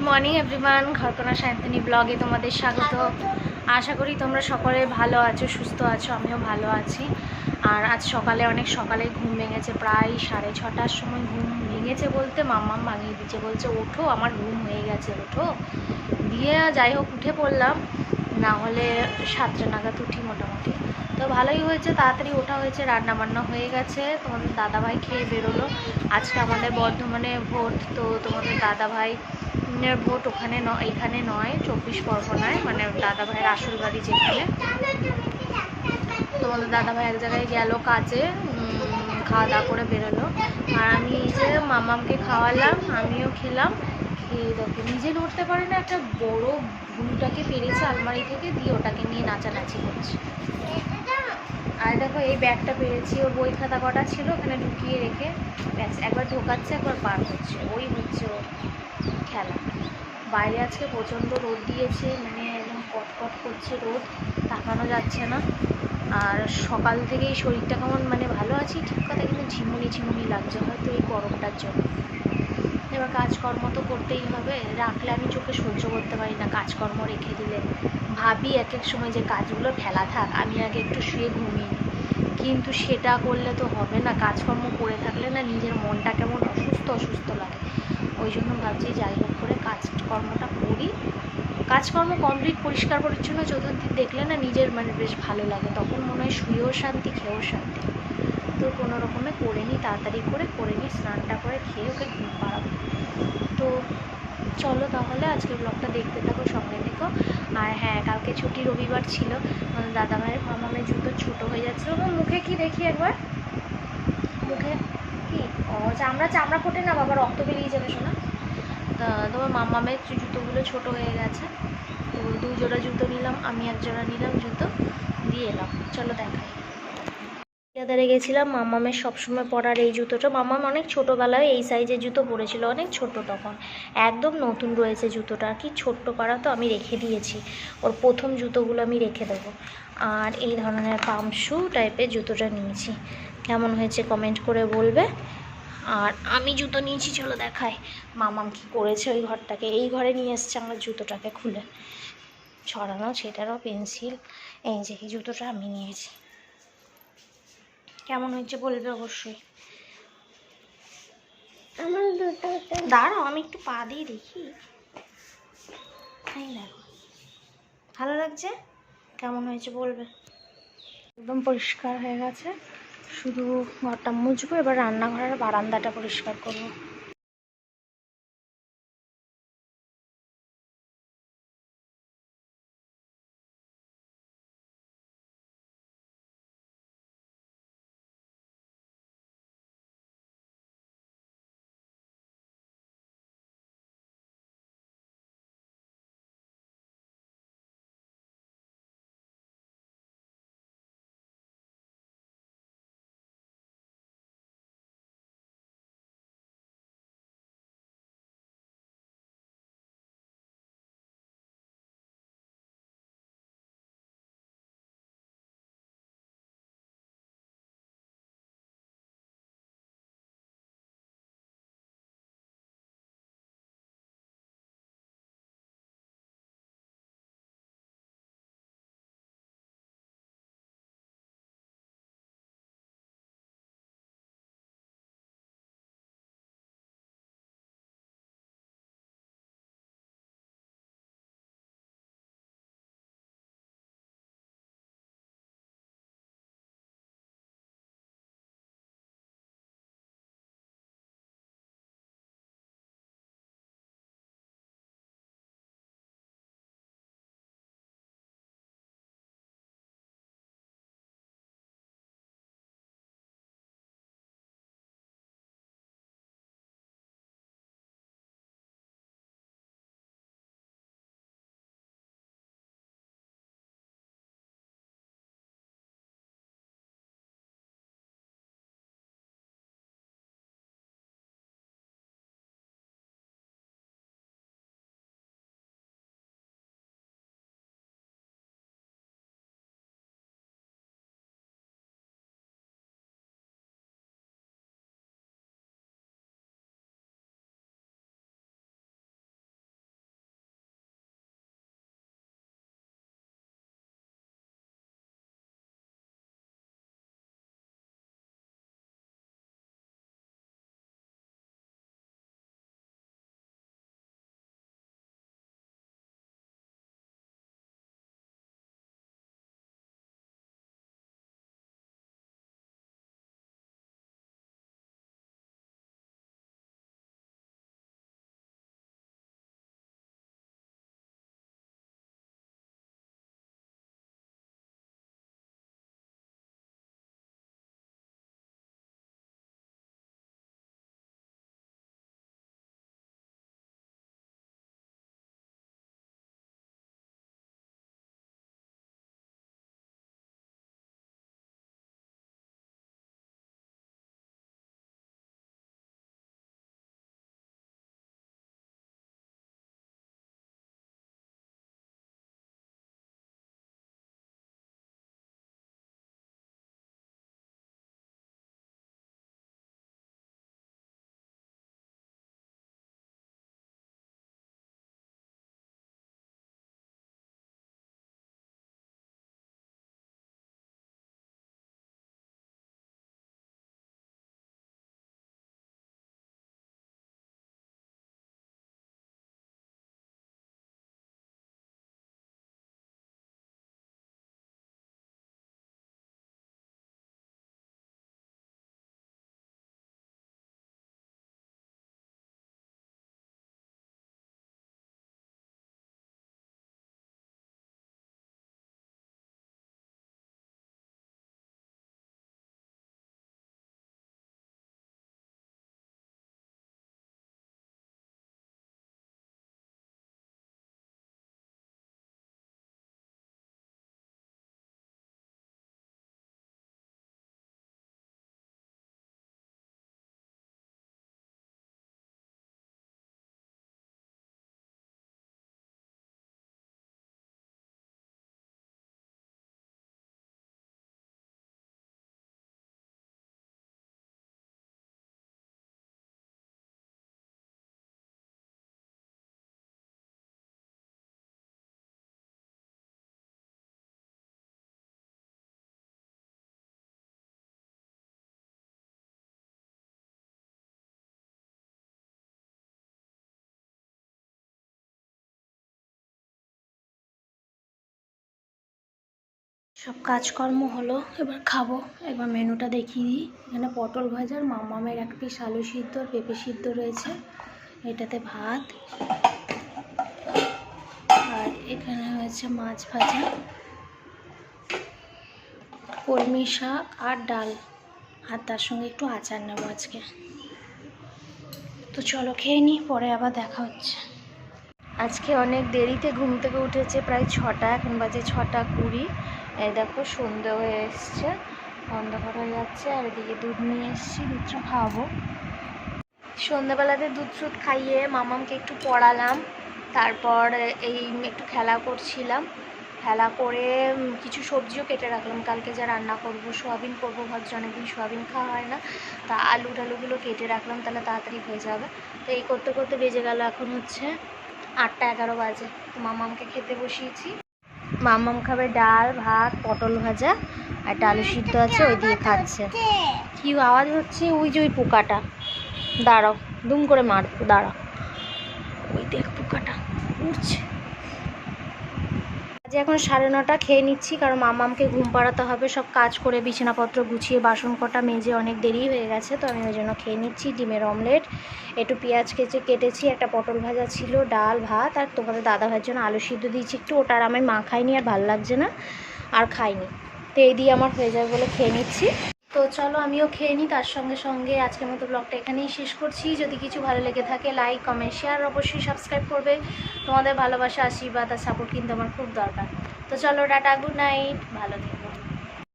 Good morning everyone Gharkona Sayantani ব্লগে তোমাদের স্বাগত। আশা করি তোমরা সকলে ভালো আছো, সুস্থ আছো, আমিও ভালো আছি। আর আজ সকালে অনেক সকালে ঘুম ভেঙেছে, প্রায় সাড়ে ছটার সময় ঘুম ভেঙেছে বলতে মাম্মাম ভাঙিয়ে দিচ্ছে বলছে, ওঠো, আমার ঘুম হয়ে গেছে, ওঠো। দিয়ে যাই হোক, উঠে পড়লাম। না হলে সাতটা নাগাদ উঠি মোটামুটি। তো ভালোই হয়েছে, তাড়াতাড়ি ওঠা হয়েছে রান্না বান্না হয়ে গেছে, তোমাদের দাদাভাই খেয়ে বেরোলো। আজকে আমাদের বর্ধমানে ভোট, তো তোমাদের দাদাভাই ভোট ওখানে নয় এখানে নয়, চব্বিশ পরগনায় মানে দাদাভাইয়ের আসল বাড়ি যেখানে। তোমাদের দাদাভাই এক জায়গায় গেল কাজে খাওয়া দাওয়া করে বেরোলো। আর আমি যে মামামকে খাওয়ালাম, আমিও খেলাম, খেয়ে দেখো, নিজে নড়তে পারে না, একটা বড় ভুলটাকে পেরেছে আলমারি থেকে, দিয়ে ওটাকে নিয়ে নাচানাচি করছে। আর দেখো, এই ব্যাগটা পেরেছি ওর বই খাতা কটা ছিল, ওখানে ঢুকিয়ে রেখে ব্যাস, একবার ঢোকাচ্ছে, একবার পার হচ্ছে। ওই হচ্ছে ওর খেলা। বাইরে আজকে প্রচণ্ড রোদ দিয়েছে মানে একদম কটকট করছে রোদ, তাকানো যাচ্ছে না। আর সকাল থেকেই শরীরটা কেমন মানে ভালো আছি? ঠিক কথা, কিন্তু ঝিমুনি ঝিমুনি লাগছে, হয়তো এই গরমটার জন্য। এবার কাজকর্ম তো করতেই হবে। রাখলে আমি চোখে সহ্য করতে পারি না, কাজকর্ম রেখে দিলে। ভাবি এক এক সময় যে কাজগুলো ফেলা থাক, আমি আগে একটু শুয়ে ঘুমিয়ে নিই। কিন্তু সেটা করলে তো হবে না, কাজকর্ম করে থাকলে না নিজের মনটা কেমন অসুস্থ অসুস্থ লাগে। ওই জন্য ভাবছি যাই হোক করে কাজকর্মটা করি। কাজকর্ম কমপ্লিট পরিষ্কার, পরিচ্ছন্ন চতুর্দিক দেখলে না নিজের মানে বেশ ভালো লাগে। তখন মনে হয় শুয়েও শান্তি, খেয়েও শান্তি। তো কোনো রকমে করে নিই, তাড়াতাড়ি করে করে নিই স্নানটা করে খেয়ে ওকে ঘুম পাড়াবো। তো চলো তাহলে আজকে ব্লগটা দেখতে থাকো সঙ্গে থেকো। আর হ্যাঁ কালকে ছুটি রবিবার ছিল আমাদের দাদাভাইয়ের মামামের জুতো ছোটো হয়ে যাচ্ছিল ওর মুখে কি দেখি একবার? মুখে কি? ও, চামড়া চামড়া ফোটে না, বাবা, রক্ত বেরিয়ে যাবে, শোনা। তোমার মামামের জুতোগুলো ছোট হয়ে গেছে। তো দু জোড়া জুতো নিলাম, আমি এক জোড়া নিলাম জুতো, দিয়ে এলাম। চলো দেখাই। বাজারে গেছিলাম, মামামের সবসময় পরার এই জুতোটা। মামাম অনেক ছোটোবেলায় এই সাইজের জুতো পরেছিল, অনেক ছোট তখন। একদম নতুন রয়েছে জুতোটা, কি ছোট্ট করা তো আমি রেখে দিয়েছি। ওর প্রথম জুতোগুলো আমি রেখে দেবো। আর এই ধরনের পাম্প শু টাইপের জুতোটা নিয়েছি। কেমন হয়েছে কমেন্ট করে বলবে। আর আমি জুতো নিয়েছি, চলো দেখাই মামাম কি করেছে ওই ঘরটাকে। এই ঘরে নিয়ে এসছে আমার জুতোটাকে খুলে। ছড়ানো, ছেটানো, পেন্সিল, এই যে এই জুতোটা আমি নিয়েছি। কেমন হয়েছে বলবে অবশ্যই। দাঁড়াও আমি একটু পা দিয়ে দেখি। এই দেখো। ভালো লাগছে? কেমন হয়েছে বলবে? একদম পরিষ্কার হয়ে গেছে। শুধু ঘরটা মুছবো এবার রান্নাঘরের বারান্দাটা পরিষ্কার করব। সব কাজকর্ম হলো, এবার খাব। এবার মেনুটা দেখিয়ে দিই। এখানে পটল ভাজার মামামের এক পিস আলু সিদ্ধ পেঁপে সিদ্ধ রয়েছে। এটাতে ভাত। আর এখানে হয়েছে মাছ ভাজা। কলমি শাক আর ডাল। আর তার সঙ্গে একটু আচার নেব আজকে। তো চলো খেয়ে নিই, পরে আবার দেখা হচ্ছে। আজকে অনেক দেরিতে ঘুম থেকে উঠেছে, প্রায় ছটা, এখন বাজে ছটা কুড়ি। এই দেখো সন্ধে হয়ে এসছে, অন্ধকার হয়ে যাচ্ছে, আর এদিকে দুধ নিয়ে এসেছি, দুধটা খাওয়াবো সন্ধ্যাবেলাতে দুধ টুধ খাইয়ে মামামকে একটু পড়ালাম, তারপর এই একটু খেলা করছিলাম। খেলা করে কিছু সবজিও কেটে রাখলাম, কালকে যা রান্না করব, সোয়াবিন করব, ভাবছি অনেকদিন সোয়াবিন খাওয়া হয় না, তা আলু টালুগুলো কেটে রাখলাম, তাহলে তাড়াতাড়ি হয়ে যাবে। তো এই করতে করতে বেজে গেল এখন হচ্ছে আটটা এগারো বাজে, তো মামামকে খেতে বসিয়েছি। মামাম খাবে ডাল, ভাত, পটল ভাজা আর আলু সিদ্ধ আছে, ওই দিয়ে খাচ্ছে। কি আওয়াজ হচ্ছে? ওই যে ওই পোকাটা। দাঁড়াও, দুম করে মার দাঁড়াও। ওই দেখ পোকাটা উঠছে আজ এখন সাড়ে নটা খেয়ে নিচ্ছি, কারণ মামামকে ঘুম পাড়াতে হবে, সব কাজ করে বিছানাপত্র গুছিয়ে বাসন কটা মেজে অনেক দেরি হয়ে গেছে, তো আমি ওই জন্য খেয়ে নিচ্ছি ডিমের অমলেট, একটু পেঁয়াজ কেচে কেটেছি, একটা পটল ভাজা ছিল, ডাল, ভাত, আর তোমাদের দাদা ভাইয়ের জন্য আলু সিদ্ধ দিয়েছি একটু, ওটা আর আমি মা খাইনি আর ভালো লাগছে না, আর খাইনি তো এই দিয়ে আমার হয়ে যাবে বলে খেয়ে নিচ্ছি। তো চলো আমিও খেয়ে নিই, তার সঙ্গে সঙ্গে আজকের মতো ব্লগটা এখানেই শেষ করছি। যদি কিছু ভালো লেগে থাকে লাইক কমেন্ট শেয়ার অবশ্যই সাবস্ক্রাইব করবে। তোমাদের ভালোবাসা, আশীর্বাদ আর সাপোর্ট কিন্তু আমার খুব দরকার। তো চলো ডাটা গুড নাইট ভালো থেকো।